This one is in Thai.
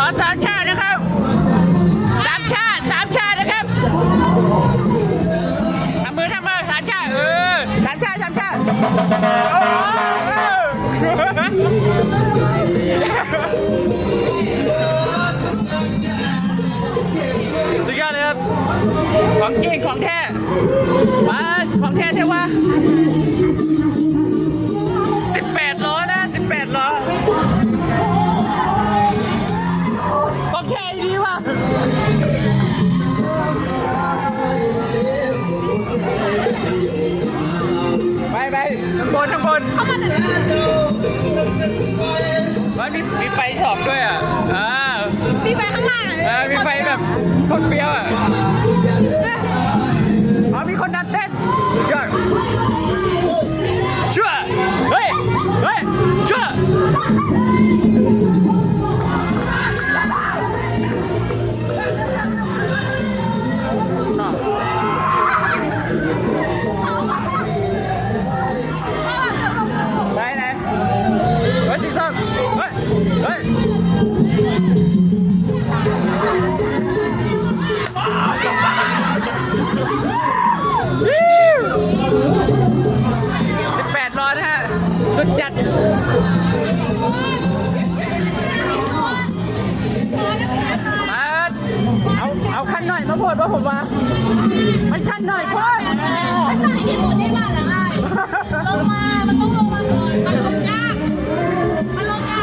ขอสามชาตินะครับสามชาติสามชาตินะครับทำมือทำมือสามชาติเออสามชาติสามชาติโอ้สุดยอดเลยครับ ของจริงของแท้มา ไปไปข้างบนข้างบนเข้ามาแต่ว่ามีมีไฟสองด้วยอะอ่ามีไฟข้างล่างเออมีไฟแบบคนเปรี้ยวอะ สุดจัดมาเอา เอาขั้นหน่อยมาโพดว่าผมว่าไม่ขั้นหน่อยพ่อข้างในที่สุด